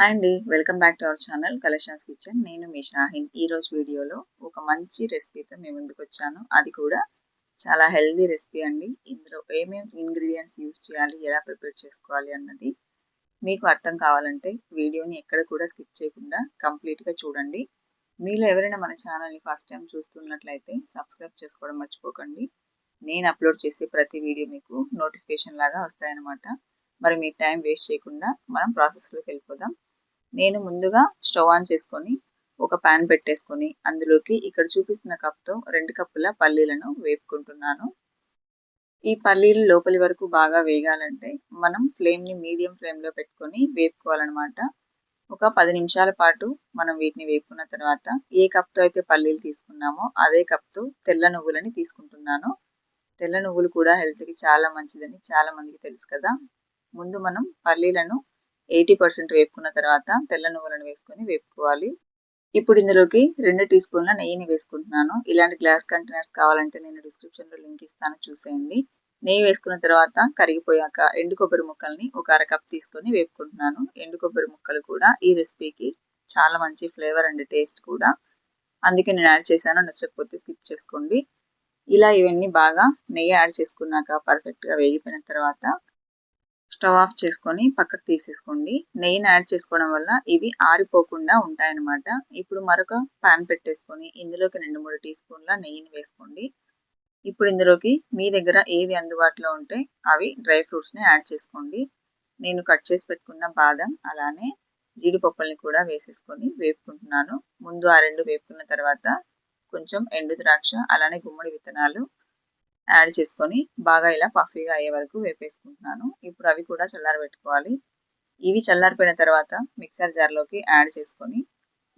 Hi అండి welcome back to our channel collections kitchen. నేను మీ షాహిన్. ఈ రోజు వీడియోలో ఒక మంచి రెసిపీతో మేము ముందుకు వచ్చాను. అది కూడా చాలా హెల్దీ రెసిపీ అండి. ఇందులో ఏమేమి ఇంగ్రీడియంట్స్ యూజ్ చేయాలి ఎలా ప్రిపేర్ చేసుకోవాలి అన్నది మీకు అర్థం కావాలంటే వీడియోని ఎక్కడ కూడా స్కిప్ చేయకుండా కంప్లీట్గా చూడండి. మీలో ఎవరైనా మన ఛానల్ని ఫస్ట్ టైం చూస్తున్నట్లయితే సబ్స్క్రైబ్ చేసుకోవడం మర్చిపోకండి. నేను అప్లోడ్ చేసే ప్రతి వీడియో మీకు నోటిఫికేషన్ లాగా వస్తాయన్నమాట. మరి మీ టైం వేస్ట్ చేయకుండా మనం ప్రాసెస్లోకి వెళ్ళిపోదాం. నేను ముందుగా స్టవ్ ఆన్ చేసుకొని ఒక ప్యాన్ పెట్టేసుకొని అందులోకి ఇక్కడ చూపిస్తున్న కప్తో రెండు కప్పుల పల్లీలను వేపుకుంటున్నాను. ఈ పల్లీలు లోపలి వరకు బాగా వేగాలంటే మనం ఫ్లేమ్ని మీడియం ఫ్లేమ్లో పెట్టుకొని వేపుకోవాలన్నమాట. ఒక పది నిమిషాల పాటు మనం వీటిని వేపుకున్న తర్వాత ఏ కప్తో అయితే పల్లీలు తీసుకున్నామో అదే కప్తో తెల్ల నువ్వులని తీసుకుంటున్నాను. తెల్ల నువ్వులు కూడా హెల్త్కి చాలా మంచిదని చాలా మందికి తెలుసు కదా. ముందు మనం పల్లీలను ఎయిటీ పర్సెంట్ వేపుకున్న తర్వాత తెల్ల నువ్వులను వేసుకొని వేపుకోవాలి. ఇప్పుడు ఇందులోకి రెండు టీ స్పూన్ల నెయ్యిని వేసుకుంటున్నాను. ఇలాంటి గ్లాస్ కంటైనర్స్ కావాలంటే నేను డిస్క్రిప్షన్లో లింక్ ఇస్తాను చూసేయండి. నెయ్యి వేసుకున్న తర్వాత కరిగిపోయాక ఎండు కొబ్బరి ముక్కల్ని ఒక అర కప్ తీసుకొని వేపుకుంటున్నాను. ఎండు కొబ్బరి ముక్కలు కూడా ఈ రెసిపీకి చాలా మంచి ఫ్లేవర్ అండ్ టేస్ట్ కూడా. అందుకే నేను యాడ్ చేశాను నచ్చకపోతే స్కిప్ చేసుకోండి. ఇలా ఇవన్నీ బాగా నెయ్యి యాడ్ చేసుకున్నాక పర్ఫెక్ట్గా వేగిపోయిన తర్వాత స్టవ్ ఆఫ్ చేసుకొని పక్కకు తీసేసుకోండి. నెయ్యిని యాడ్ చేసుకోవడం వల్ల ఇవి ఆరిపోకుండా ఉంటాయన్నమాట. ఇప్పుడు మరొక ప్యాన్ పెట్టేసుకొని ఇందులోకి రెండు మూడు టీ స్పూన్ల నెయ్యిని వేసుకోండి. ఇప్పుడు ఇందులోకి మీ దగ్గర ఏవి అందుబాటులో ఉంటే అవి డ్రై ఫ్రూట్స్ని యాడ్ చేసుకోండి. నేను కట్ చేసి పెట్టుకున్న బాదం అలానే జీడిపప్పుల్ని కూడా వేసేసుకొని వేపుకుంటున్నాను. ముందు ఆ రెండు వేపుకున్న తర్వాత కొంచెం ఎండు ద్రాక్ష అలానే గుమ్మడి విత్తనాలు యాడ్ చేసుకొని బాగా ఇలా పఫీగా అయ్యే వరకు వేపేసుకుంటున్నాను. ఇప్పుడు అవి కూడా చల్లారబెట్టుకోవాలి ఇవి చల్లారిపోయిన తర్వాత మిక్సర్ జార్లోకి యాడ్ చేసుకొని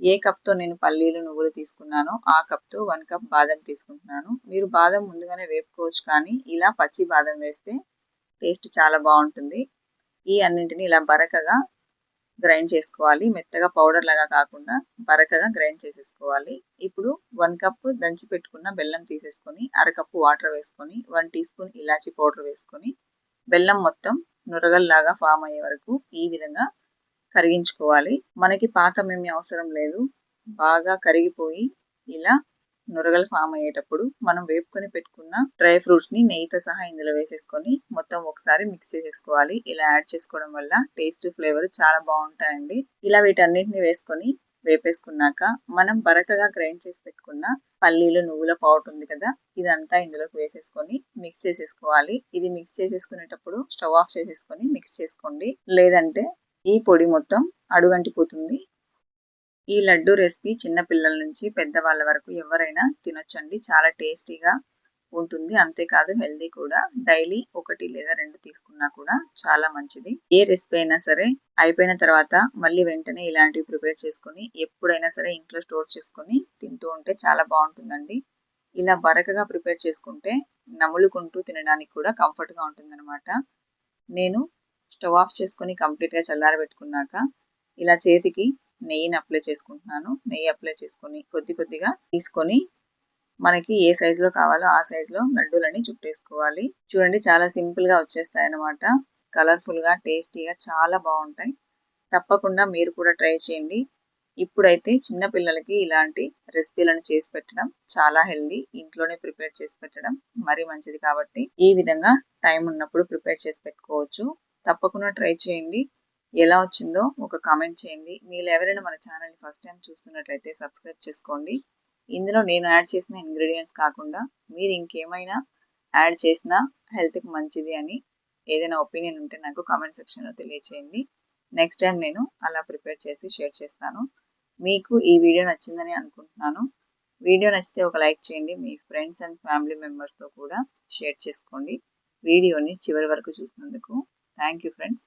ఏ కప్తో నేను పల్లీలు నువ్వులు తీసుకున్నానో ఆ కప్తో వన్ కప్ బాదం తీసుకుంటున్నాను. మీరు బాదం ముందుగానే వేపుకోవచ్చు కానీ ఇలా పచ్చి బాదం వేస్తే టేస్ట్ చాలా బాగుంటుంది. ఈ అన్నింటిని ఇలా బరకగా గ్రైండ్ చేసుకోవాలి. మెత్తగా పౌడర్ లాగా కాకుండా బరకగా గ్రైండ్ చేసేసుకోవాలి. ఇప్పుడు వన్ కప్ దంచి పెట్టుకున్న బెల్లం తీసేసుకొని అరకప్పు వాటర్ వేసుకొని వన్ టీ స్పూన్ ఇలాచి పౌడర్ వేసుకొని బెల్లం మొత్తం నురగల్లాగా ఫామ్ అయ్యే వరకు ఈ విధంగా కరిగించుకోవాలి. మనకి పాకం ఏమీ అవసరం లేదు. బాగా కరిగిపోయి ఇలా నురగలు ఫామ్ అయ్యేటప్పుడు మనం వేపుకొని పెట్టుకున్న డ్రై ఫ్రూట్స్ని నెయ్యితో సహా ఇందులో వేసేసుకొని మొత్తం ఒకసారి మిక్స్ చేసేసుకోవాలి. ఇలా యాడ్ చేసుకోవడం వల్ల టేస్ట్ ఫ్లేవర్ చాలా బాగుంటాయండి. ఇలా వీటన్నిటిని వేసుకొని వేపేసుకున్నాక మనం బరకగా గ్రైండ్ చేసి పెట్టుకున్న పల్లీలు నువ్వుల పౌట్ ఉంది కదా ఇదంతా ఇందులోకి వేసేసుకొని మిక్స్ చేసేసుకోవాలి. ఇది మిక్స్ చేసేసుకునేటప్పుడు స్టవ్ ఆఫ్ చేసేసుకొని మిక్స్ చేసుకోండి. లేదంటే ఈ పొడి మొత్తం అడుగంటిపోతుంది. ఈ లడ్డు రెసిపీ చిన్న పిల్లల నుంచి పెద్దవాళ్ళ వరకు ఎవరైనా తినొచ్చండి. చాలా టేస్టీగా ఉంటుంది. అంతేకాదు హెల్దీ కూడా. డైలీ ఒకటి లేదా రెండు తీసుకున్నా కూడా చాలా మంచిది. ఏ రెసిపీ అయినా సరే అయిపోయిన తర్వాత మళ్ళీ వెంటనే ఇలాంటివి ప్రిపేర్ చేసుకుని ఎప్పుడైనా సరే ఇంట్లో స్టోర్ చేసుకుని తింటూ ఉంటే చాలా బాగుంటుందండి. ఇలా బరకగా ప్రిపేర్ చేసుకుంటే నములుకుంటూ తినడానికి కూడా కంఫర్ట్గా ఉంటుందన్నమాట. నేను స్టవ్ ఆఫ్ చేసుకుని కంప్లీట్గా చల్లారబెట్టుకున్నాక ఇలా చేతికి నెయ్యిని అప్లై చేసుకుంటున్నాను. నెయ్యి అప్లై చేసుకొని కొద్ది కొద్దిగా తీసుకొని మనకి ఏ సైజులో కావాలో ఆ సైజులో లడ్డూలని చుట్టేసుకోవాలి. చూడండి చాలా సింపుల్గా వచ్చేస్తాయి అనమాట కలర్ఫుల్గా టేస్టీగా చాలా బాగుంటాయి. తప్పకుండా మీరు కూడా ట్రై చేయండి. ఇప్పుడైతే చిన్నపిల్లలకి ఇలాంటి రెసిపీలను చేసి పెట్టడం చాలా హెల్దీ ఇంట్లోనే ప్రిపేర్ చేసి పెట్టడం మరీ మంచిది కాబట్టి ఈ విధంగా టైం ఉన్నప్పుడు ప్రిపేర్ చేసి పెట్టుకోవచ్చు. తప్పకుండా ట్రై చేయండి. ఎలా వచ్చిందో ఒక కామెంట్ చేయండి. మీరు ఎవరైనా మన ఛానల్ని ఫస్ట్ టైం చూస్తున్నట్లయితే సబ్స్క్రైబ్ చేసుకోండి. ఇందులో నేను యాడ్ చేసిన ఇంగ్రీడియంట్స్ కాకుండా మీరు ఇంకేమైనా యాడ్ చేసినా హెల్త్కి మంచిది అని ఏదైనా ఒపీనియన్ ఉంటే నాకు కామెంట్ సెక్షన్లో తెలియచేయండి. నెక్స్ట్ టైం నేను అలా ప్రిపేర్ చేసి షేర్ చేస్తాను. మీకు ఈ వీడియో నచ్చిందని అనుకుంటున్నాను. వీడియో నచ్చితే ఒక లైక్ చేయండి. మీ ఫ్రెండ్స్ అండ్ ఫ్యామిలీ మెంబర్స్తో కూడా షేర్ చేసుకోండి. వీడియోని చివరి వరకు చూసినందుకు thank you friends